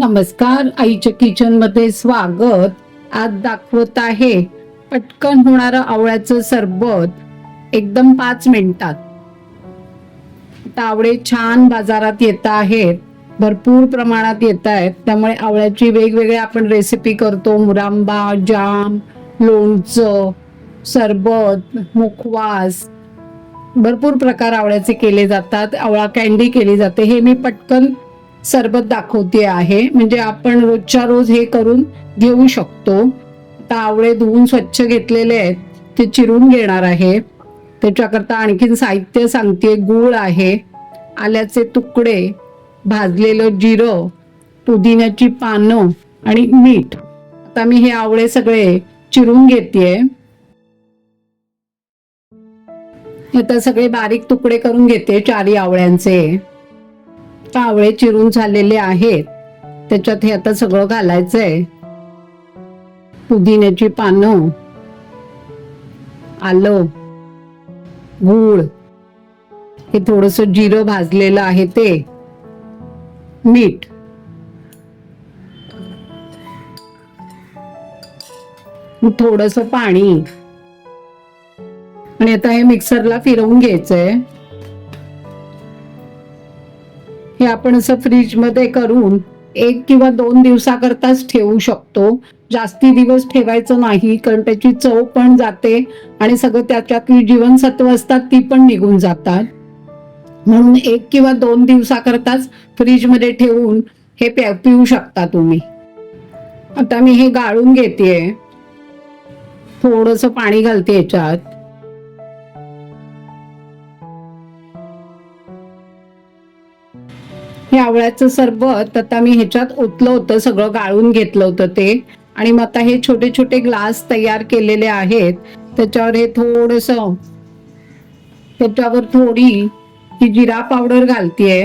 नमस्कार आईच्या किचनमध्ये स्वागत. आज दाखवत आहे पटकन होणारं आवळ्याचं सरबत. एकदम पाच मिनिटात. आता आवळे छान बाजारात येत आहेत. भरपूर प्रमाणात येत आहेत. त्यामुळे आवळ्याची वेगवेगळ्या आपण रेसिपी करतो. मुरांबा जाम लोणचं सरबत मुखवास. भरपूर प्रकार आवळ्याचे केले जातात. आवळा कॅन्डी केली जाते. हे मी पटकन सरबत दाखवते आहे. म्हणजे आपण रोजच्या रोज हे करून घेऊ शकतो. आता आवळे धुवून स्वच्छ घेतलेले आहेत. ते चिरून घेणार आहे. त्याच्याकरता आणखीन साहित्य सांगते. गूळ आहे. आल्याचे तुकडे भाजलेलं जिरं पुदिन्याची पानं आणि मीठ. आता मी हे आवळे सगळे चिरून घेते आता सगळे बारीक तुकडे करून घेते चारी आवळ्यांचे. कावळे चिरून झालेले आहेत त्याच्यात हे आता सगळं घालायचंय. पुदिन्याची पानं. आलं. गूळ. हे थोडस जिरं भाजलेलं आहे ते. मीठ. थोडस पाणी. आणि आता हे मिक्सरला फिरवून घ्यायचंय. हे आपण असं फ्रीजमध्ये करून एक किंवा दोन दिवसाकरताच ठेवू शकतो. जास्ती दिवस ठेवायचं नाही कारण त्याची चव पण जाते आणि सगळं त्याच्यातली जीवनसत्व असतात ती पण निघून जातात. म्हणून एक किंवा दोन दिवसाकरताच फ्रीजमध्ये ठेवून हे प्या- पिऊ शकता तुम्ही. आता मी हे गाळून घेते थोडंसं पाणी घालते याच्यात. हे आवळ्याचं सरबत आता मी ह्याच्यात ओतलं होतं सगळं गाळून घेतलं होतं ते. आणि मग आता हे छोटे छोटे ग्लास तयार केलेले आहेत. त्याच्यावर हे थोडस त्याच्यावर थोडी ही जिरा पावडर घालतीये.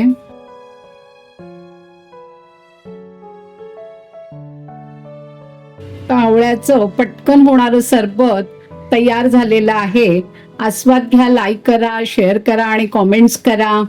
आवळ्याचं पटकन होणारं सरबत तयार झालेलं आहे. आस्वाद घ्या लाईक करा शेअर करा आणि कॉमेंट्स करा.